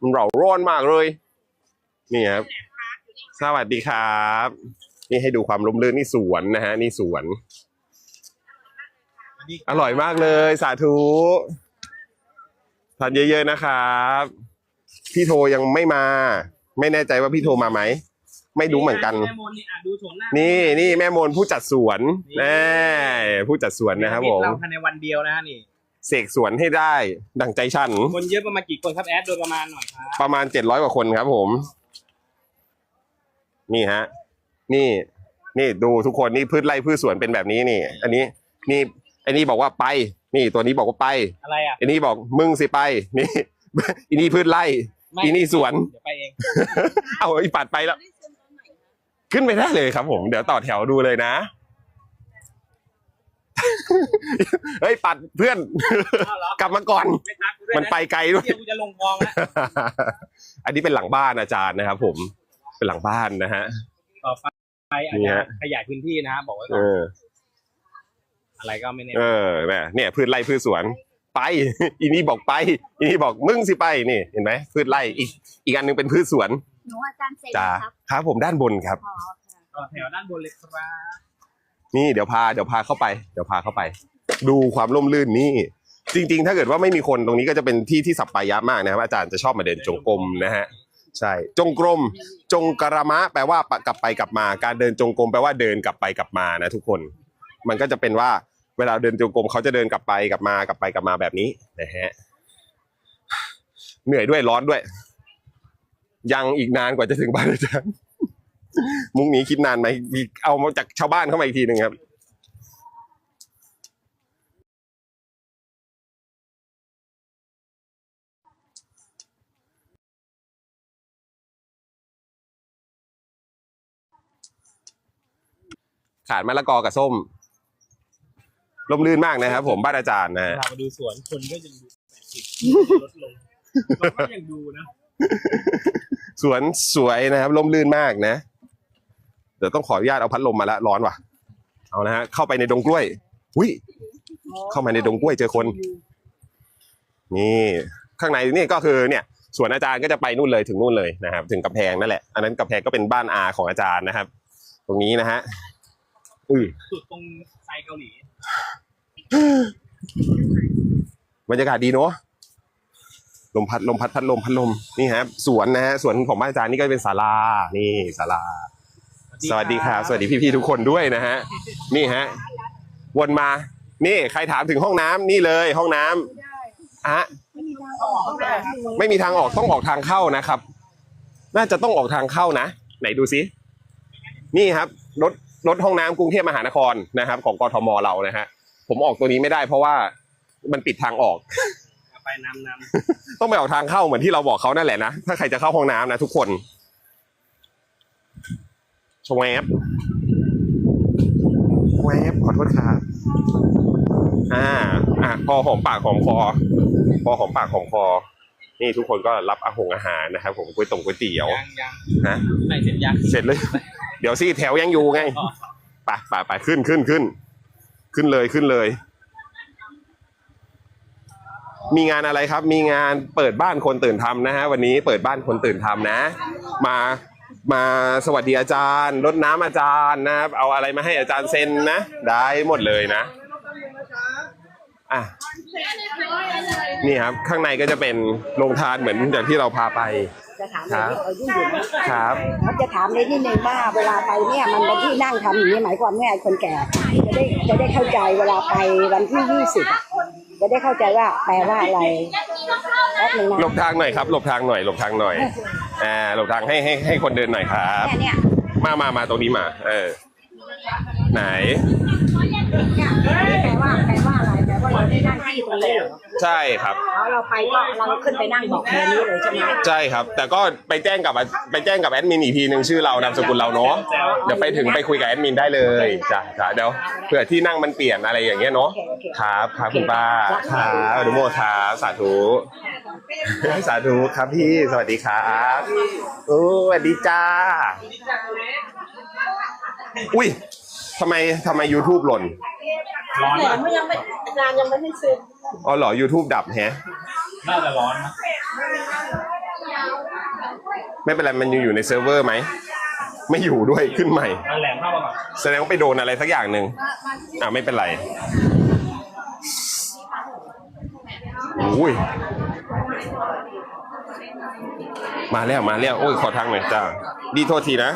มันเราร้อนมากเลย นี่ครับ สวัสดีครับ นี่ให้ดูความร่มรื่นนี่สวนนะฮะ นี่สวน อร่อยมากเลย สาธุทานเยอะๆนะครับ พี่โทยังไม่มา ไม่แน่ใจว่าพี่โทมาไหม ไม่รู้เหมือนกันแม่มนนี่อะดูโฉมหน้านี่นี่แม่มนผู้จัดสวนนี่แน่ผู้จัดสวนนะครับผมเราภายในวันเดียวนะฮะนี่ เสกสวนให้ได้ ดังใจฉัน คนเยอะประมาณกี่คนครับแอดโดยประมาณหน่อยครับ ประมาณเจ็ดร้อยกว่าคนครับผม นี่ฮะ นี่ นี่ดูทุกคนนี่พืชไร่พืชสวนเป็นแบบนี้นี่ อันนี้ นี่อันนี้บอกว่าไป นี่ตัวนี้บอกว่าไป อะไรอะอันนี้บอกมึงสิไป นี่ อันนี้พืชไร่ไม่อีนี่สวน เดี๋ยวไปเอง เอาอีปัดไปแล้ว ขึ้นไปได้เลยครับผม เดี๋ยวต่อแถวดูเลยนะ เฮ้ยปัดเพื่อนเอาเหรอ กลับมาก่อน ไม่ทักกูด้วยะมันไปไกลด้วย เดี๋ยวกูจะลงกองแล้วอันนี้เป็นหลังบ้านอาจารย์นะครับผมเป็นหลังบ้านนะฮะ ต่อไปอาจนี่จะฮะขยายพื้นที่นะฮะบอกไว้ก่เออนอ อะไรก็ไม่แน่เออแหมเนี่ยพืชไร่พืชสวนไป อีนี่บอกไป อีนี่บอกมึงสิไปนี่ เห็นไหมพืชไร่อีกอีกอันหนึงเป็นพืชสวนหนูอาจารย์เซนจ้าครับ ครับผมด้านบนครับอ๋อค่ะ ต่อแถวด้านบนเลยครับ นี่เดี๋ยวพาเดี๋ยวพาเข้าไปเดี๋ยวพาเข้าไป ดูความร่มรื่นนี่จริง ๆ ถ้าเกิดว่าไม่มีคนตรงนี้ก็จะเป็นที่ที่สัปปายะมากนะครับ อาจารย์จะชอบมาเดินจงกรมนะฮะใช่จงกรมจงกรมะ แปลว่ากลับไปกลับมา การเดินจงกรมแปลว่าเดินกลับไปกลับมานะทุกคน มันก็จะเป็นว่าเวลาเดินจงกรมเขาจะเดินกลับไปกลับมากลับไปกลับมาแบบนี้นะฮะเหนื่อยด้วยร้อนด้วย ยังอีกนานกว่าจะถึงบ้านอาจารย์ มุกนี้คิดนานไหมมีเอามาจากชาวบ้านเข้ามาอีกทีหนึ่งครับขาดมะละกอกับส้มร่มรื่นมากนะครับผมบ้านอาจารย์นะเวฮะลามาดูสวนคนก็ยังดูแปดสิบลดลงเราก็ยังดูนะ สวนสวยนะครับร่มรื่นมากนะ เดี๋ยวต้องขออนุญาตเอาพัดลมมาละร้อนว่ะ เอานะฮะเข้าไปในดงกล้วยอุ้ยเข้ามาในดงกล้วยเจอคน นี่ข้างในนี่ก็คือเนี่ยสวนอาจารย์ก็จะไปนู่นเลยถึงนู่นเลยนะครับ ถึงกำแพงนั่นแหละ อันนั้นกำแพงก็เป็นบ้านอาของอาจารย์นะครับ ตรงนี้นะฮะอุ้ยสุดตรงไซเกาหลีบรรยากาศดีเนาะลมพัดลมพัดพัดลมพัดลมนี่ครับสวนนะฮะสวนของบ้านอาจารย์นี่ก็เป็นศาลานี่ศาลา สวัสดีครับสวัสดีพี่ๆทุกคนด้วยนะฮะนี่ฮะวนมา นี่ใครถามถึงห้องน้ำนี่เลยห้องน้ำอะ ไม่มีทางออกต้องออกทางเข้านะครับ น่าจะต้องออกทางเข้านะ ไหนดูซิ นี่ครับรถรถห้องน้ำกรุงเทพมหานครนะครับ ของกทมเรานะฮะผมออกตัวนี้ไม่ได้เพราะว่ามันปิดทางออก ไปนำนต้องไปออกทางเข้าเหมือนที่เราบอกเขานั่นแหละนะ ถ้าใครจะเข้าห้องน้ำนะทุกคน ชวบแวบขอโทษครับอ่า อะพอหอมปากหอมคอ พอหอมปากหอมคอ นี่ทุกคนก็รับอาหงอาหารนะครับ ผมก๋วยตงก๋วยเตี๋ยวำยังยังฮะไม่เสร็จยังเสร็จเลย เดี๋ยวสิแถวยังอยู่ไงอ๋อไปไปไปขึ้นขึ้นขึ้น ขึ้นเลยขึ้นเลย มีงานอะไรครับ มีงานเปิดบ้านคนตื่นทำนะฮะวันนี้เปิดบ้านคนตื่นทำนะ มา มาสวัสดีอาจารย์รดน้ำอาจารย์นะครับ เอาอะไรมาให้อาจารย์เซ็นนะ ได้หมดเลยนะอะนี่ครับข้างในก็จะเป็นโรงทานเหมือนอย่างที่เราพาไป จะถามอะไรที่เขายุ่งอยู่นะครับเขาจะถามในนิดนึงว่าเวลาไปเนี่ยมันเป็นที่นั่งทำอย่างนี้หมายความว่าไงคนแก่จะได้จะได้เข้าใจเวลาไปวันที่ยี่สิบจะได้เข้าใจว่าแปลว่าอะไรแป๊บนึงหลนะบทางหน่อยครับหลบทางหน่อยหลบทางหน่อย อ่าหลบทางให้ให้ให้คนเดินหน่อยครับ เนี่ยเนี่ยมามามาตรงนี้มา เออ ไหน เนี่ยแปลว่าแปลว่าอะไร แปลว่าเราได้นั่งที่ตรงนี้เหรอใช่ครับ แล้วเราไปก็เราขึ้นไปนั่งบอกแทนนี้เลยใช่ไหมใช่ครับ แต่ก็ไปแจ้งกับไปแจ้งกับแอดมินอีกทีหนึ่งชื่อเรานามสกุลเราเนาะเดี๋ยวไปถึงไปคุยกับแอดมินได้เลยจ้ะจ้ะเดี๋ยวเผื่อที่นั่งมันเปลี่ยนอะไรอย่างเงี้ยเนาะโอเคโอเคครับครับคุณป้าครับอนุโมทนาสาธุ สาธุครับพี่สวัสดีครับโอ้สวัสดีจ้าอุ้ย ทำไมทำไม YouTube หล่น ร้อนแต่ปะไม่ยังไม่อาจารย์ยังไม่ให้เซ็นอ๋อเหรอ YouTube ดับแฮะ น่าจะร้อนนะไม่เป็นไร มันยังอยู่ในเซิร์ฟเวอร์ไหม ไม่อยู่ด้วยขึ้นใหม่เอาแหลมเข้ามาก่อนแสดงว่าไปโดนอะไรสักอย่างหนึ่งอ่าไม่เป็นไรอุ้ยมาแล้วมาแล้ว โอ้ย ขอทางหน่อยจ้า ดีโทษทีนะ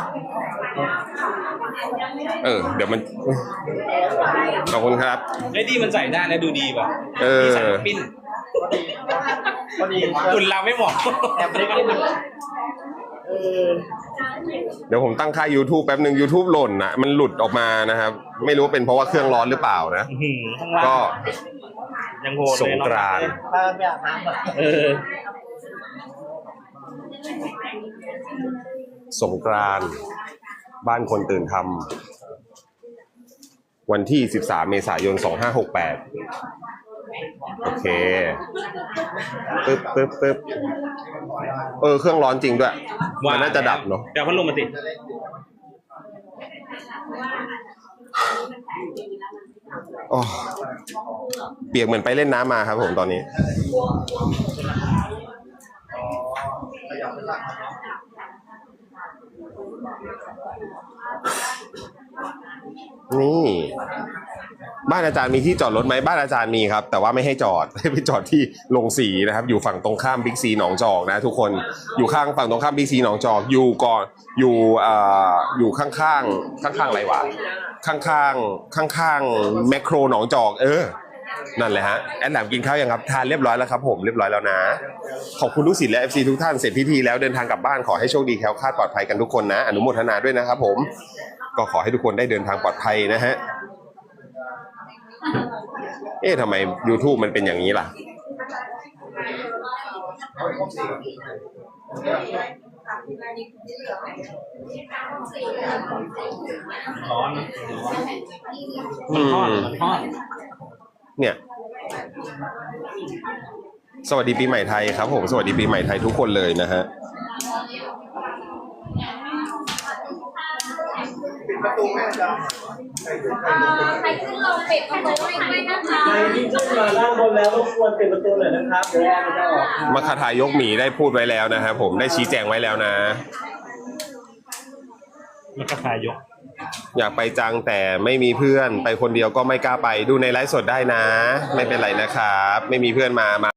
เออ เดี๋ยวมันขอบคุณครับ ไอ้ยดีมันใส่ได้นะดูดีป่ะเออดีใส่ปิ้นพอดีคุณเราไม่เหมาะแอบเล็กนิดนึงเออเดี๋ยวผมตั้งค่า YouTube แป๊บหนึ่ง YouTube หล่นนะมันหลุดออกมานะครับ ไม่รู้เป็นเพราะว่าเครื่องร้อนหรือเปล่านะอื้อหือข้างล่างก็ยังโหดสเลยงเนาะกรานต์ถ้าไม่อาบน้ำอะเออสงกรานต์ บ้านคนตื่นทำวันที่ 13 เมษายน 2568 โอเคปึ๊บปึ๊บปึ๊บเออ เครื่องร้อนจริงด้วย มันน่าจะดับเนาะเดี๋ยวพัดลมมาติดอ๋อเปียกเหมือนไปเล่นน้ำมาครับผมตอนนี้ นี่ บ้านอาจารย์มีที่จอดรถไหมบ้านอาจารย์มีครับ แต่ว่าไม่ให้จอดให้ไปจอดที่โรงสีนะครับ อยู่ฝั่งตรงข้ามบิ๊กซีหนองจอกนะ ทุกคนอยู่ข้างฝั่งตรงข้ามบิ๊กซีหนองจอก อยู่ก่อนอยู่อ่ออยู่ข้างข้างข้างข้างๆอะไรวะข้างข้างข้างข้างๆแมคโครหนองจอก เออ นั่นแหละฮะแอดแหลมกินข้าวยังครับทานเรียบร้อยแล้วครับผมเรียบร้อยแล้วนะ ขอบคุณลูกศิษย์และ FC ทุกท่านเสร็จพิธีแล้วเดินทางกลับบ้านขอให้โชคดีแคล้วคลาดปลอดภัยกันทุกคนนะ อนุโมทนาด้วยนะครับผมก็ขอให้ทุกคนได้เดินทางปลอดภัยนะฮะเอ๊ะทำไม YouTube มันเป็นอย่างนี้ล่ะร้อนอืมมันทอด เนี่ย สวัสดีปีใหม่ไทยครับผม สวัสดีปีใหม่ไทยทุกคนเลยนะฮะใครขึ้นลงปิดประตูให้ด้วยนะคะใครที่ขึ้นมาด้านบนแล้วรบกวนปิดประตูหน่อยนะครับเดี๋ยวแอร์มันจะออกครับมคทายกหมีได้พูดไว้แล้วนะครับผมได้ชี้แจงไว้แล้วนะมันกระทายก อยากไปจังแต่ไม่มีเพื่อนไปคนเดียวก็ไม่กล้าไปดูในไลฟ์สดได้นะ ไม่เป็นไรนะครับ ไม่มีเพื่อนมามา